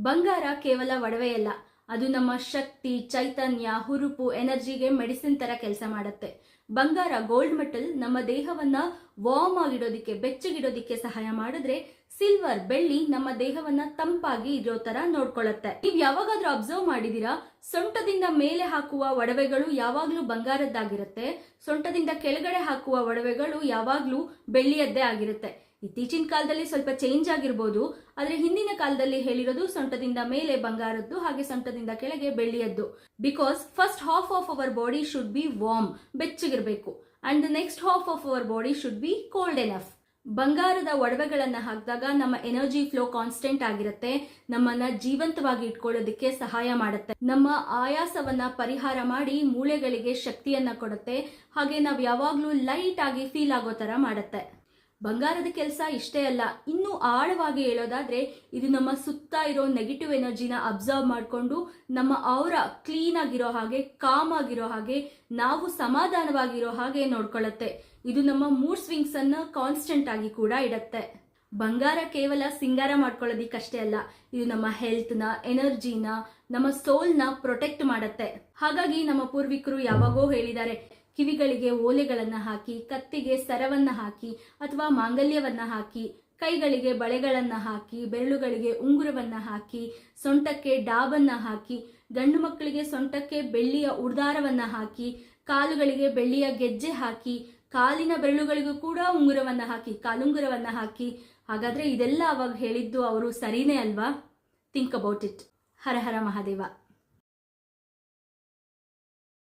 ಬಂಗಾರ ಕೇವಲ ಒಡವೆಯಲ್ಲ, ಅದು ನಮ್ಮ ಶಕ್ತಿ, ಚೈತನ್ಯ, ಹುರುಪು, ಎನರ್ಜಿಗೆ ಮೆಡಿಸಿನ್ ತರ ಕೆಲಸ ಮಾಡುತ್ತೆ. ಬಂಗಾರ ಗೋಲ್ಡ್ ಮೆಟಲ್ ನಮ್ಮ ದೇಹವನ್ನ ವಾರ್ಮ್ ಆಗಿಡೋದಿಕ್ಕೆ, ಬೆಚ್ಚಗಿಡೋದಿಕ್ಕೆ ಸಹಾಯ ಮಾಡಿದ್ರೆ ಸಿಲ್ವರ್ ಬೆಳ್ಳಿ ನಮ್ಮ ದೇಹವನ್ನ ತಂಪಾಗಿ ಇರೋ ತರ ನೋಡ್ಕೊಳ್ಳುತ್ತೆ ನೀವ್ ಯಾವಾಗಾದ್ರೂ ಅಬ್ಸರ್ವ್ ಮಾಡಿದೀರಾ? ಸೊಂಟದಿಂದ ಮೇಲೆ ಹಾಕುವ ಒಡವೆಗಳು ಯಾವಾಗ್ಲೂ ಬಂಗಾರದ್ದಾಗಿರುತ್ತೆ. ಸೊಂಟದಿಂದ ಕೆಳಗಡೆ ಹಾಕುವ ಒಡವೆಗಳು ಯಾವಾಗ್ಲೂ ಬೆಳ್ಳಿಯದ್ದೇ ಆಗಿರುತ್ತೆ. ಇತ್ತೀಚಿನ ಕಾಲದಲ್ಲಿ ಸ್ವಲ್ಪ ಚೇಂಜ್ ಆಗಿರ್ಬೋದು, ಆದ್ರೆ ಹಿಂದಿನ ಕಾಲದಲ್ಲಿ ಹೇಳಿರೋದು ಸೊಂಟದಿಂದ ಮೇಲೆ ಬಂಗಾರದ್ದು ಹಾಗೆ ಸೊಂಟದಿಂದ ಕೆಳಗೆ ಬೆಳ್ಳಿಯದ್ದು. Because first half of our body should be warm ಬೆಚ್ಚಗಿರ್ಬೇಕು. And the next half of our body should be cold enough ಬಂಗಾರದ ಒಡವೆಗಳನ್ನ ಹಾಕಿದಾಗ ನಮ್ಮ ಎನರ್ಜಿ ಫ್ಲೋ ಕಾನ್ಸ್ಟೆಂಟ್ ಆಗಿರುತ್ತೆ, ನಮ್ಮನ್ನ ಜೀವಂತವಾಗಿ ಇಟ್ಕೊಳ್ಳೋದಕ್ಕೆ ಸಹಾಯ ಮಾಡುತ್ತೆ. ನಮ್ಮ ಆಯಾಸವನ್ನ ಪರಿಹಾರ ಮಾಡಿ ಮೂಳೆಗಳಿಗೆ ಶಕ್ತಿಯನ್ನ ಕೊಡುತ್ತೆ, ಹಾಗೆ ನಾವು ಯಾವಾಗ್ಲೂ ಲೈಟ್ ಆಗಿ ಫೀಲ್ ಆಗೋ ತರ ಮಾಡುತ್ತೆ. ಬಂಗಾರದ ಕೆಲಸ ಇಷ್ಟೇ ಅಲ್ಲ, ಇನ್ನೂ ಆಳವಾಗಿ ಹೇಳೋದಾದ್ರೆ ಇದು ನಮ್ಮ ಸುತ್ತ ಇರೋ ನೆಗೆಟಿವ್ ಎನರ್ಜಿನ ಅಬ್ಸರ್ವ್ ಮಾಡಿಕೊಂಡು ನಮ್ಮ ಅವರ ಕ್ಲೀನ್ ಆಗಿರೋ ಹಾಗೆ ಕಾಮ್ ಆಗಿರೋ ಹಾಗೆ, ನಾವು ಸಮಾಧಾನವಾಗಿರೋ ಹಾಗೆ ನೋಡ್ಕೊಳ್ಳುತ್ತೆ. ಇದು ನಮ್ಮ ಮೂಡ್ ಸ್ವಿಂಗ್ಸ್ ಅನ್ನ ಕಾನ್ಸ್ಟೆಂಟ್ ಆಗಿ ಕೂಡ ಇಡತ್ತೆ. ಬಂಗಾರ ಕೇವಲ ಸಿಂಗಾರ ಮಾಡ್ಕೊಳ್ಳೋದಿಕ್ಕಷ್ಟೇ ಅಲ್ಲ, ಇದು ನಮ್ಮ ಹೆಲ್ತ್ನ ಎನರ್ಜಿನ ನಮ್ಮ ಸೋಲ್ನ ಪ್ರೊಟೆಕ್ಟ್ ಮಾಡತ್ತೆ. ಹಾಗಾಗಿ ನಮ್ಮ ಪೂರ್ವಿಕರು ಯಾವಾಗೋ ಹೇಳಿದ್ದಾರೆ ಕಿವಿಗಳಿಗೆ ಓಲೆಗಳನ್ನ ಹಾಕಿ, ಕತ್ತಿಗೆ ಸರವನ್ನ ಹಾಕಿ ಅಥವಾ ಮಾಂಗಲ್ಯವನ್ನ ಹಾಕಿ, ಕೈಗಳಿಗೆ ಬಳೆಗಳನ್ನ ಹಾಕಿ, ಬೆರಳುಗಳಿಗೆ ಉಂಗುರವನ್ನ ಹಾಕಿ, ಸೊಂಟಕ್ಕೆ ಡಾಬನ್ನ ಹಾಕಿ, ಗಂಡು ಮಕ್ಕಳಿಗೆ ಸೊಂಟಕ್ಕೆ ಬೆಳ್ಳಿಯ ಉಡ್ದಾರವನ್ನ ಹಾಕಿ, ಕಾಲುಗಳಿಗೆ ಬೆಳ್ಳಿಯ ಗೆಜ್ಜೆ ಹಾಕಿ, ಕಾಲಿನ ಬೆರಳುಗಳಿಗೂ ಕೂಡ ಉಂಗುರವನ್ನ ಹಾಕಿ, ಕಾಲುಂಗುರವನ್ನ ಹಾಕಿ. ಹಾಗಾದ್ರೆ ಇದೆಲ್ಲ ಅವಾಗ ಹೇಳಿದ್ದು ಅವರು ಸರಿನೇ ಅಲ್ವಾ? Think about it Hara Hara Mahadeva.